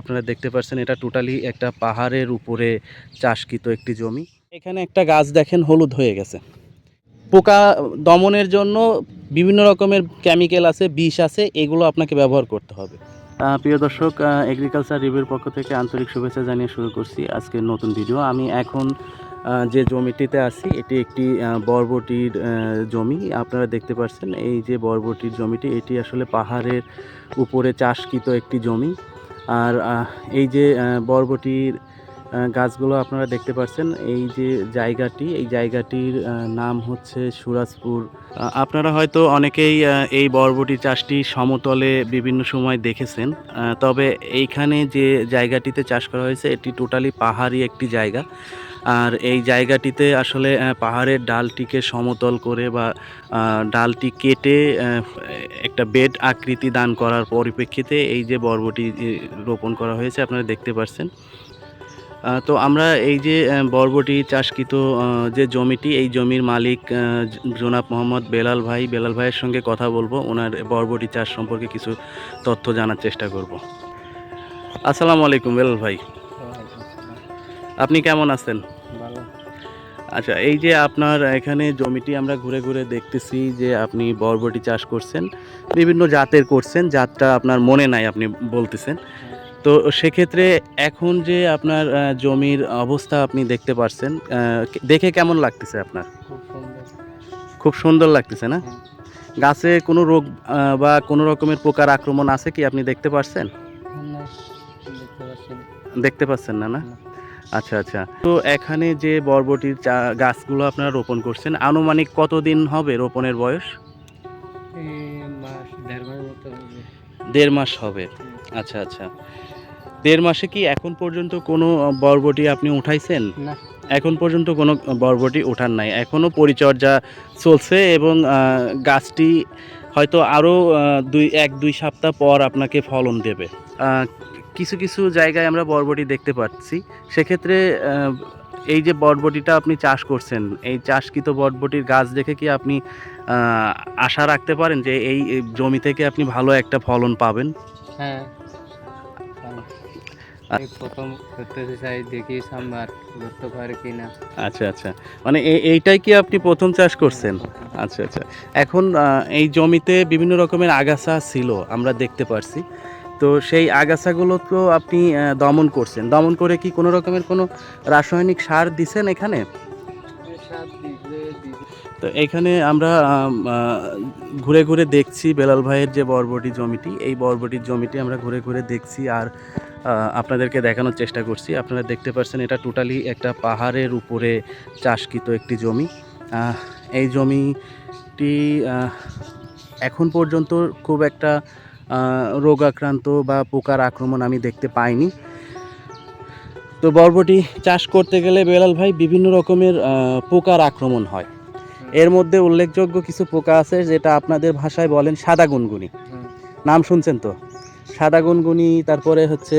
আপনারা দেখতে পাচ্ছেন এটা টোটালি একটা পাহাড়ের উপরে চাষকৃত একটি জমি। এখানে একটা গাছ দেখেন, হলুদ হয়ে গেছে। পোকা দমনের জন্য বিভিন্ন রকমের কেমিক্যাল আছে, বিষ আছে, এগুলো আপনাকে ব্যবহার করতে হবে। প্রিয় দর্শক এগ্রিকালচার রিভিউর পক্ষ থেকে আন্তরিক শুভেচ্ছা জানিয়ে শুরু করছি আজকের নতুন ভিডিও আমি এখন যে জমিটিতে আছি, এটি একটি বরবটির জমি। আপনারা দেখতে পাচ্ছেন এই যে বরবটির জমিটি, এটি আসলে পাহাড়ের উপরে চাষকৃত একটি জমি। আর এই যে বরবটির গাছগুলো আপনারা দেখতে পাচ্ছেন এই যে জায়গাটি, এই জায়গাটির নাম হচ্ছে সুরাজপুর। আপনারা হয়তো অনেকেই এই বরবটি চাষটি সমতলে বিভিন্ন সময় দেখেছেন। তবে এইখানে যে জায়গাটিতে চাষ করা হয়েছে, এটি টোটালি পাহাড়ি একটি জায়গা। আর এই জায়গাটিতে আসলে পাহাড়ের ডালটিকে সমতল করে বা ডালটি কেটে একটা বেড আকৃতি দান করার পরিপ্রেক্ষিতে এই যে বরবটি রোপণ করা হয়েছে, আপনারা দেখতে পাচ্ছেন তো আমরা এই যে বরবটি চাষকৃত যে জমিটি এই জমির মালিক আহ, জ- মোহাম্মদ বেলাল ভাই বেলাল ভাইয়ের সঙ্গে কথা বলব। ওনার বরবটি চাষ সম্পর্কে কিছু তথ্য জানার চেষ্টা করব। আসসালামু আলাইকুম বেলাল ভাই। আপনি কেমন আছেন? ভালো। আচ্ছা এই যে আপনার এখানে জমিটি আমরা ঘুরে ঘুরে দেখতেছি যে আপনি বরবটি চাষ করছেন বিভিন্ন জাতের করছেন জাতটা আপনার মনে নাই আপনি বলতেছেন। তো সেক্ষেত্রে এখন যে আপনার জমির অবস্থা আপনি দেখতে পারছেন দেখে কেমন লাগতেছে আপনার? খুব সুন্দর। লাগতেছে না? গাছে কোনো রোগ বা কোনো রকমের পোকার আক্রমণ আছে কি আপনি দেখতে পারছেন? দেখতে। পাচ্ছেন না। না। আচ্ছা আচ্ছা। তো এখানে যে বরবটির চা- গাছগুলো আপনারা রোপণ করছেন আনুমানিক কতদিন হবে রোপণের বয়স? দেড় মাস হবে। আচ্ছা আচ্ছা। দেড় মাসে কি এখন পর্যন্ত কোনো বরবটি আপনি উঠাইছেন? না। এখন পর্যন্ত কোনো বরবটি ওঠার নাই। এখনও পরিচর্যা চলছে এবং গাছটি হয়তো আরও দুই এক দুই সপ্তাহ পর আপনাকে ফলন দেবে। কিছু কিছু জায়গায় আমরা বরবটি দেখতে পাচ্ছি। সেক্ষেত্রে এই যে বরবটিটা আপনি চাষ করছেন এই চাষকৃত বরবটির গাছ দেখে কি আপনি আশা রাখতে পারেন যে এই এই জমি থেকে আপনি ভালো একটা ফলন পাবেন? হ্যাঁ। আমি প্রথম করতে চাই দেখি সামনে আর করতে পারে কিনা। আচ্ছা আচ্ছা। মানে এই- এইটাই কি আপনি প্রথম চাষ করছেন? আচ্ছা আচ্ছা। এখন এই জমিতে বিভিন্ন রকমের আগাছা ছিল আমরা দেখতে পারছি। তো সেই আগাছাগুলো তো আপনি দমন করছেন। দমন করে কি কোনো রকমের কোনো রাসায়নিক সার দিছেন এখানে? তো এখানে আমরা ঘুরে ঘুরে দেখছি বেলাল ভাইয়ের যে বরবটি জমিটি। এই বরবটির জমিটি আমরা ঘুরে ঘুরে দেখছি আর আপনাদেরকে দেখানোর চেষ্টা করছি। আপনারা দেখতে পাচ্ছেন এটা টোটালি একটা পাহাড়ের উপরে চাষকৃত একটি জমি। এই জমিটি এখন পর্যন্ত খুব একটা রোগাক্রান্ত বা পোকার আক্রমণ আমি দেখতে পাইনি। তো বরবটি চাষ করতে গেলে বেলাল ভাই বিভিন্ন রকমের পোকার আক্রমণ হয়। এর মধ্যে উল্লেখযোগ্য কিছু পোকা আছে যেটা আপনাদের ভাষায় বলেন সাদা গুনগুনি। নাম শুনছেন তো? সাদা গুনগুনি, তারপরে হচ্ছে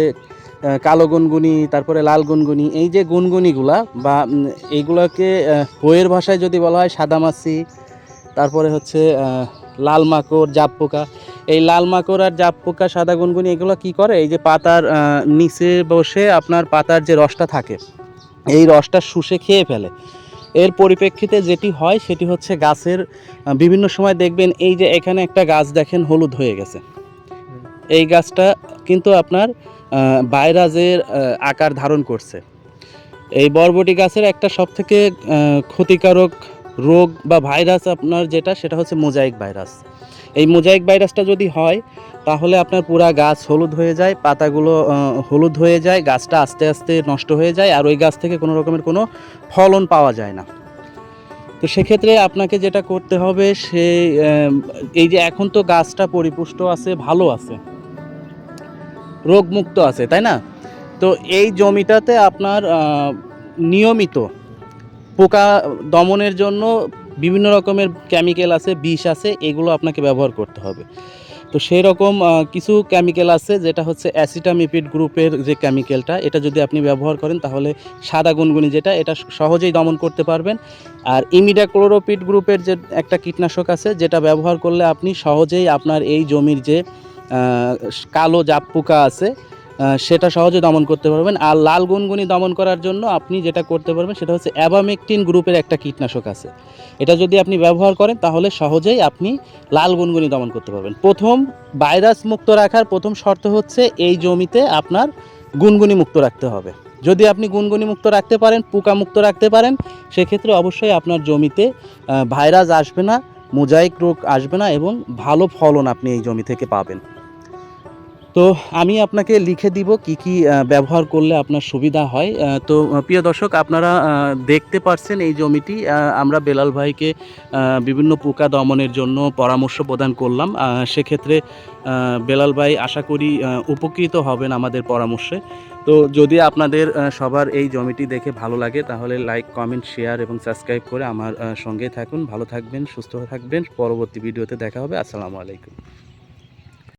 কালো গুনগুনি, তারপরে লাল গুনগুনি, এই যে গুনগুনিগুলা বা এইগুলোকে বইয়ের ভাষায় যদি বলা হয়, সাদা মাছি, তারপরে হচ্ছে লাল মাকড়, জাপ পোকা, এই লাল মাকড় আর জাপ পোকা, সাদা গুনগুনি, এগুলো কি করে? এই যে পাতার নিচে বসে আপনার পাতার যে রসটা থাকে, এই রসটা শুষে খেয়ে ফেলে। এর পরিপ্রেক্ষিতে যেটি হয়, সেটি হচ্ছে গাছের বিভিন্ন সময় দেখবেন, এই যে এখানে একটা গাছ দেখেন, হলুদ হয়ে গেছে। এই গাছটা কিন্তু আপনার ভাইরাসের আকার ধারণ করছে। এই বরবটি গাছের একটা সব থেকে ক্ষতিকারক রোগ বা ভাইরাস আপনার যেটা, সেটা হচ্ছে মোজাইক ভাইরাস। এই মোজাইক ভাইরাসটা যদি হয়, তাহলে আপনার পুরা গাছ হলুদ হয়ে যায়, পাতাগুলো হলুদ হয়ে যায়, গাছটা আস্তে আস্তে নষ্ট হয়ে যায়, আর ওই গাছ থেকে কোনো রকমের কোনো ফলন পাওয়া যায় না। তো সেক্ষেত্রে আপনাকে যেটা করতে হবে, সে এই যে এখন তো গাছটা পরিপুষ্ট আছে, ভালো আছে রোগমুক্ত আছে, তাই না? তো এই জমিটাতে আপনার নিয়মিত পোকা দমনের জন্য বিভিন্ন রকমের কেমিক্যাল আছে, বিষ আছে, এগুলো আপনাকে ব্যবহার করতে হবে। তো সেই রকম কিছু কেমিক্যাল আছে, যেটা হচ্ছে অ্যাসিটামিপিড গ্রুপের যে কেমিক্যালটা এটা যদি আপনি ব্যবহার করেন, তাহলে সাদা গুনগুনি যেটা, এটা সহজেই দমন করতে পারবেন। আর ইমিডাক্লোরোপিড গ্রুপের যে একটা কীটনাশক আছে, যেটা ব্যবহার করলে আপনি সহজেই আপনার এই জমির যে কালো জাপ পোকা আছে সেটা সহজে দমন করতে পারবেন। আর লাল গুনগুনি দমন করার জন্য আপনি যেটা করতে পারবেন, সেটা হচ্ছে অ্যাবামেকটিন গ্রুপের একটা কীটনাশক আছে। এটা যদি আপনি ব্যবহার করেন, তাহলে সহজেই আপনি লাল গুনগুনি দমন করতে পারবেন। প্রথম ভাইরাস মুক্ত রাখার প্রথম শর্ত হচ্ছে, এই জমিতে আপনার গুনগুনি মুক্ত রাখতে হবে। যদি আপনি গুনগুনি মুক্ত রাখতে পারেন, পোকা মুক্ত রাখতে পারেন, সেক্ষেত্রে অবশ্যই আপনার জমিতে ভাইরাস আসবে না, মোজাইক রোগ আসবে না এবং ভালো ফলন আপনি এই জমি থেকে পাবেন। তো আমি আপনাকে লিখে দিব কি কি ব্যবহার করলে আপনার সুবিধা হয়। তো প্রিয় দর্শক, আপনারা দেখতে পারছেন এই জমিটি। আমরা বেলাল ভাইকে বিভিন্ন পোকা দমনের জন্য পরামর্শ প্রদান করলাম। সেক্ষেত্রে বেলাল ভাই আশা করি উপকৃত হবেন আমাদের পরামর্শে। তো যদি আপনাদের সবার এই জমিটি দেখে ভালো লাগে, তাহলে লাইক, কমেন্ট, শেয়ার এবং সাবস্ক্রাইব করে আমার সঙ্গে থাকুন। ভালো থাকবেন, সুস্থ থাকবেন। পরবর্তী ভিডিওতে দেখা হবে। আসসালামু আলাইকুম।